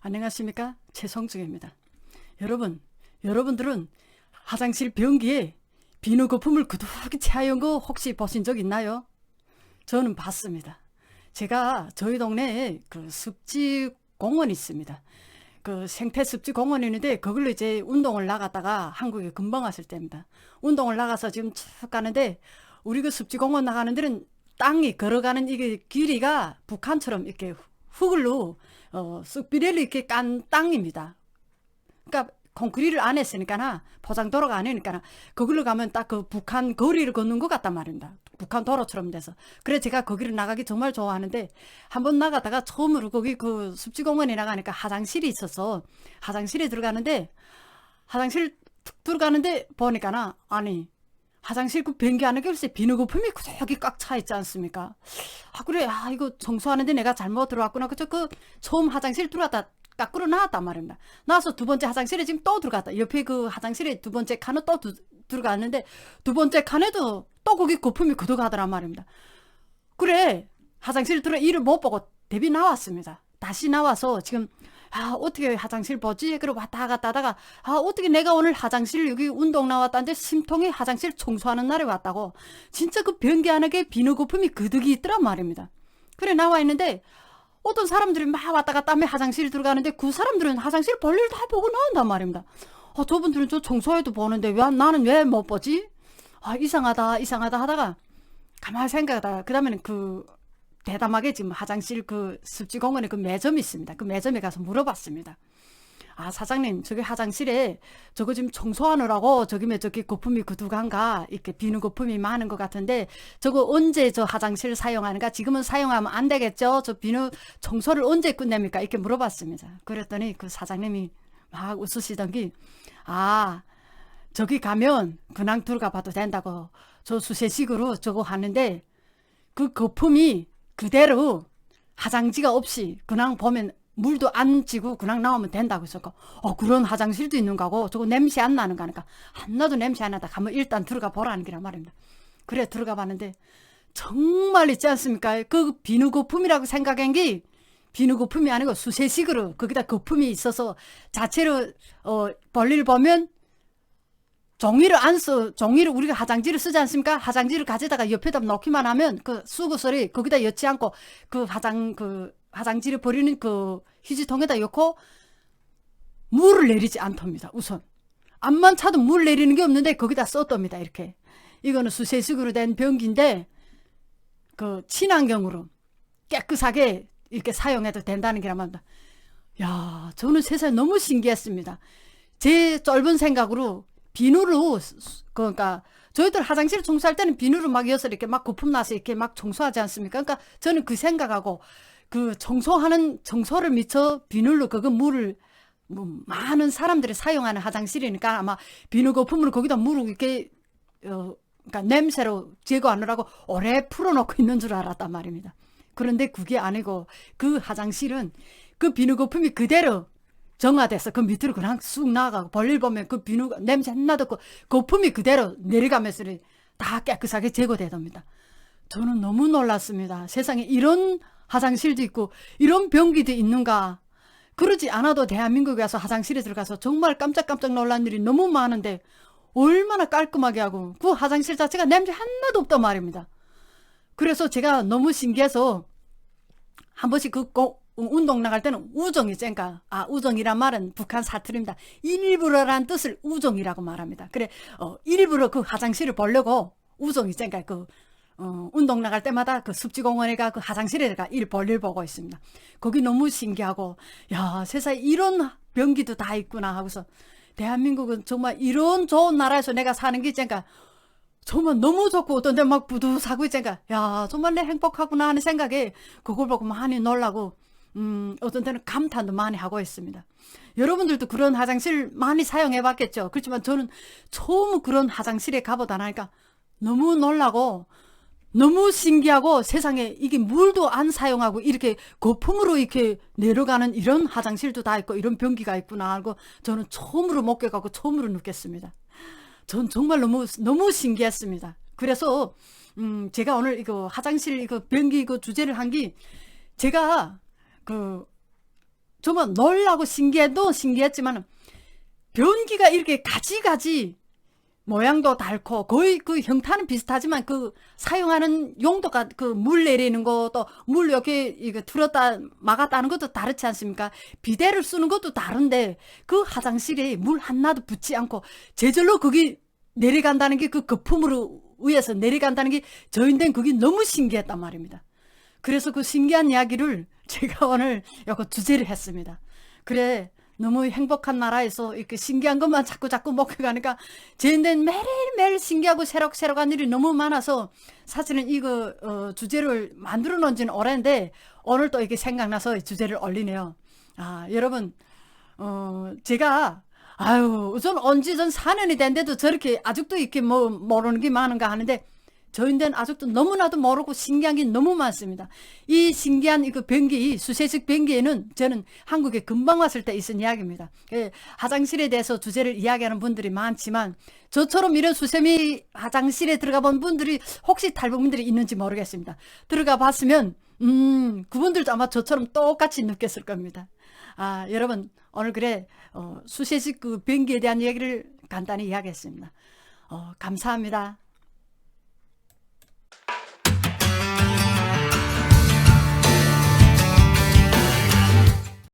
안녕하십니까 최성중입니다. 여러분, 여러분들은 화장실 변기에 비누 거품을 그득히 채운 거 혹시 보신 적 있나요? 저는 봤습니다. 제가 저희 동네에 그 습지 공원이 있습니다. 그 생태 습지 공원이 있는데 그걸로 이제 운동을 나갔다가 한국에 금방 왔을 때입니다. 운동을 나가서 지금 쭉 가는데 우리 그 습지 공원 나가는 데는 땅이 걸어가는 이게 길이가 북한처럼 이렇게 흙을로 어, 쑥비례를 이렇게 깐 땅입니다. 그러니까 콘크리트를 안 했으니까나 포장 도로가 아니니까 거기로 가면 딱 그 북한 거리를 걷는 것 같단 말입니다. 북한 도로처럼 돼서. 그래 제가 거기를 나가기 정말 좋아하는데 한번 나가다가 처음으로 거기 그 습지공원에 나가니까 화장실이 있어서 화장실에 들어가는데 화장실 툭 들어가는데 보니까나 아니 화장실 그 변기 안에 글쎄 비누 거품이 그저기 꽉차 있지 않습니까? 아 그래 아 이거 청소하는데 내가 잘못 들어왔구나 그저 그 처음 화장실 들어갔다 깎으로 나왔단 말입니다. 나와서 두 번째 화장실에 지금 또 들어갔다. 옆에 그 화장실에 두 번째 칸은 또 두- 들어갔는데 두 번째 칸에도 또 거기 거품이 그득하더란 말입니다. 그래 화장실 들어 일을 못 보고 데뷔 나왔습니다. 다시 나와서 지금 아 어떻게 화장실 보지? 그러고 왔다 갔다 하다가 아 어떻게 내가 오늘 화장실 여기 운동 나왔다는데 심통이 화장실 청소하는 날에 왔다고 진짜 그 변기 안에 비누 거품이 그득이 있더란 말입니다. 그래 나와 있는데 어떤 사람들이 막 왔다 갔다 하며 화장실 들어가는데 그 사람들은 화장실 볼일 다 보고 나온단 말입니다. 아, 저분들은 저 청소해도 보는데 왜 나는 왜 못 보지? 아 이상하다 이상하다 하다가 가만히 생각하다가 그 다음에는 그 대담하게 지금 화장실 그 습지 공원에 그 매점이 있습니다. 그 매점에 가서 물어봤습니다. 아 사장님 저기 화장실에 저거 지금 청소하느라고 저기 왜 저기 거품이 그두간가? 이렇게 비누 거품이 많은 것 같은데 저거 언제 저 화장실 사용하는가? 지금은 사용하면 안 되겠죠? 저 비누 청소를 언제 끝냅니까? 이렇게 물어봤습니다. 그랬더니 그 사장님이 막 웃으시던 게아 저기 가면 그냥 들어가 봐도 된다고 저 수세식으로 저거 하는데 그 거품이 그대로 화장지가 없이 그냥 보면 물도 안 찌고 그냥 나오면 된다고 했었고 어 그런 화장실도 있는가고 저거 냄새 안 나는 거니까 하나도 냄새 안 나다. 가면 일단 들어가 보라는 게란 말입니다. 그래 들어가 봤는데 정말 있지 않습니까? 그 비누 거품이라고 생각한 게 비누 거품이 아니고 수세식으로 거기다 거품이 있어서 자체로 어 볼일 보면 종이를 안 써, 종이를 우리가 화장지를 쓰지 않습니까? 화장지를 가져다가 옆에다 놓기만 하면 그 수거설이 거기다 넣지 않고 그 화장, 그 화장지를 버리는 그 휴지통에다 넣고 물을 내리지 않답니다. 우선. 앞만 차도 물 내리는 게 없는데 거기다 써둡니다. 이렇게. 이거는 수세식으로 된 변기인데 그 친환경으로 깨끗하게 이렇게 사용해도 된다는 게란 말입니다. 야, 저는 세상에 너무 신기했습니다. 제 짧은 생각으로 비누로 수- 수- 그러니까 저희들 화장실 청소할 때는 비누로 막 이어서 이렇게 막 거품 나서 이렇게 막 청소하지 않습니까? 그러니까 저는 그 생각하고 그 청소하는 청소를 미쳐 비누로 그거 물을 뭐 많은 사람들이 사용하는 화장실이니까 아마 비누 거품으로 거기다 물을 이렇게 어 그러니까 냄새로 제거하느라고 오래 풀어놓고 있는 줄 알았단 말입니다. 그런데 그게 아니고 그 화장실은 그 비누 거품이 그대로 정화돼서 그 밑으로 그냥 쑥 나가고 볼일 보면 그 비누 냄새 하나도 없고 거품이 그대로 내려가면서 다 깨끗하게 제거되답니다. 저는 너무 놀랐습니다. 세상에 이런 화장실도 있고 이런 변기도 있는가. 그러지 않아도 대한민국에 와서 화장실에 들어가서 정말 깜짝깜짝 놀란 일이 너무 많은데 얼마나 깔끔하게 하고 그 화장실 자체가 냄새 하나도 없단 말입니다. 그래서 제가 너무 신기해서 한 번씩 그 고- 운동 나갈 때는 우정이 쨍까 아 우정이란 말은 북한 사투리입니다. 일부러란 뜻을 우정이라고 말합니다. 그래 어 일부러 그 화장실을 보려고 우정이 쨍까 그 어, 운동 나갈 때마다 그 습지공원에 가 그 화장실에 가 일 볼일 보고 있습니다. 거기 너무 신기하고 야 세상에 이런 변기도 다 있구나 하고서 대한민국은 정말 이런 좋은 나라에서 내가 사는 게 쨍까 정말 너무 좋고 어떤 데 막 부두사고 있으니까 야 정말 내 행복하구나 하는 생각에 그걸 보고 많이 놀라고 음 어떤 때는 감탄도 많이 하고 있습니다. 여러분들도 그런 화장실 많이 사용해 봤겠죠. 그렇지만 저는 처음 그런 화장실에 가보다 나니까 너무 놀라고 너무 신기하고 세상에 이게 물도 안 사용하고 이렇게 거품으로 이렇게 내려가는 이런 화장실도 다 있고 이런 변기가 있구나 하고 저는 처음으로 목격하고 처음으로 느꼈습니다. 전 정말 너무 너무 신기했습니다. 그래서 음 제가 오늘 이거 화장실 이거 변기 이거 주제를 한 게 제가 그 정말 놀라고 신기해도 신기했지만 변기가 이렇게 가지가지 모양도 달고 거의 그 형태는 비슷하지만 그 사용하는 용도가 그 물 내리는 것도 물 이렇게 이거 틀었다 막았다는 것도 다르지 않습니까? 비데를 쓰는 것도 다른데 그 화장실에 물 하나도 붙지 않고 제절로 거기 내려간다는 게 그 거품으로 위에서 내려간다는 게 저인된 그게 너무 신기했단 말입니다. 그래서 그 신기한 이야기를 제가 오늘 이거 주제를 했습니다. 그래 너무 행복한 나라에서 이렇게 신기한 것만 자꾸 자꾸 목격하니까 저희는 매일매일 신기하고 새록새록한 일이 너무 많아서 사실은 이거 어, 주제를 만들어 놓은 지는 오래인데 오늘 또 이게 생각나서 이 주제를 올리네요. 아 여러분 어 제가 아유 우선 언제 전 4년이 됐는데도 저렇게 아직도 이렇게 뭐 모르는 게 많은가 하는데 저희는 아직도 너무나도 모르고 신기한 게 너무 많습니다. 이 신기한 이그 변기, 수세식 변기에는 저는 한국에 금방 왔을 때 있은 이야기입니다. 예, 화장실에 대해서 주제를 이야기하는 분들이 많지만 저처럼 이런 수세미 화장실에 들어가 본 분들이 혹시 탈북민들이 있는지 모르겠습니다. 들어가 봤으면 음, 그분들도 아마 저처럼 똑같이 느꼈을 겁니다. 아, 여러분 오늘 그래 어, 수세식 그 변기에 대한 얘기를 간단히 이야기했습니다. 어, 감사합니다.